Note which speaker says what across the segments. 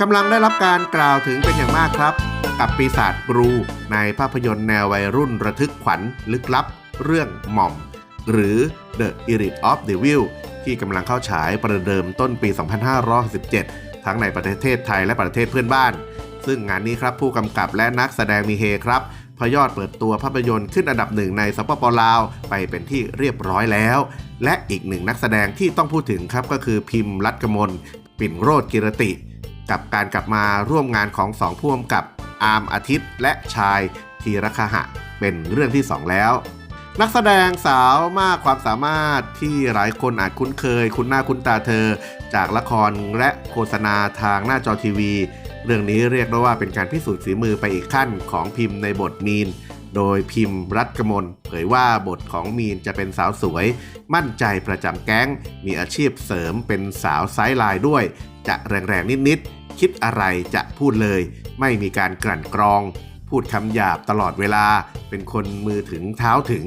Speaker 1: กำลังได้รับการกล่าวถึงเป็นอย่างมากครับ กับปีศาจกรูในภาพยนตร์แนววัยรุ่นระทึกขวัญลึกลับ เรื่องหม่อม หรือ The Irit of the Will ที่กำลังเข้าฉายประเดิมต้นปี 2517 ทั้งในประเทศไทยและประเทศเพื่อนบ้าน ซึ่งงานนี้ครับผู้กำกับและนักแสดงมีเฮครับพยอดเปิดตัวภาพยนตร์ขึ้นอันดับหนึ่งในสปปลาว ไปเป็นที่เรียบร้อยแล้ว และอีกหนึ่งนักแสดงที่ต้องพูดถึงครับก็คือพิมพ์รัตกมล ปิ่นโรดกิรติ กับการกลับมาร่วมงานของสองผู้กำกับอาร์มอาทิตย์ และชายธีรคหะเป็นเรื่องที่สองแล้ว นักแสดงสาวมากความสามารถที่หลายคนอาจคุ้นเคย คุ้นหน้าคุ้นตาเธอ จากละครและโฆษณาทางหน้าจอทีวี เรื่องนี้เรียกได้ว่าเป็นการพิสูจน์ฝีมือไปอีกขั้นของพิมพ์ในบทมีน โดยพิมพ์รัตกมลเผยว่าบทของมีนจะเป็นสาวสวย มั่นใจประจำแก๊ง มีอาชีพเสริมเป็นสาวไซส์ลน์ด้วย จะแรงๆนิดๆ คิดอะไรจะพูดเลย ไม่มีการกลั่นกรอง พูดคำหยาบตลอดเวลา เป็นคนมือถึงเท้าถึง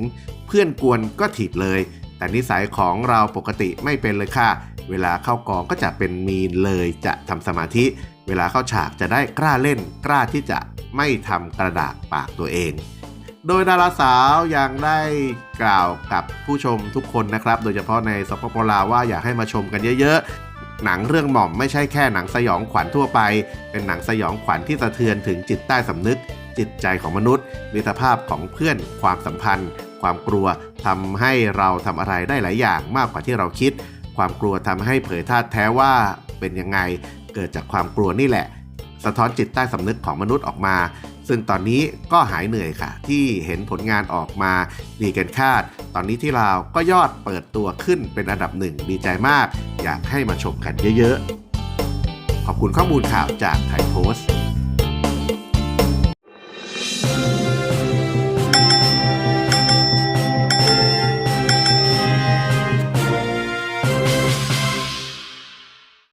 Speaker 1: เพื่อนกวนก็ถีบเลย แต่นิสัยของเราปกติไม่เป็นเลยค่ะ เวลาเข้ากองก็จะเป็นมีนเลยจะทำสมาธิ เวลาเข้าฉากจะได้กล้าเล่น กล้าที่จะไม่ทำกระดากปากตัวเอง โดยดาราสาวยังได้กล่าวกับผู้ชมทุกคนนะครับ โดยเฉพาะในสปปลาวว่าอยากให้มาชมกันเยอะๆ หนังเรื่องหม่อมไม่ใช่แค่หนังสยองขวัญทั่วไป เป็นหนังสยองขวัญที่สะเทือนถึงจิตใต้สำนึก จิตใจของมนุษย์มิตรภาพของเพื่อนความสัมพันธ์ ความกลัวทำให้เราทำอะไรได้หลายอย่างมากกว่าที่เราคิด ความกลัวทำให้เผยธาตุแท้ว่าเป็นยังไงเกิดจากความกลัวนี่แหละ สะท้อนจิตใต้สำนึกของมนุษย์ออกมา ซึ่งตอนนี้ก็หายเหนื่อยค่ะ ที่เห็นผลงานออกมาดีเกินคาด ตอนนี้ที่ลาวก็ยอดเปิดตัวขึ้นเป็นอันดับหนึ่งดีใจมาก อยากให้มาชมกันเยอะๆ ขอบคุณข้อมูลข่าวจากไทยโพสต์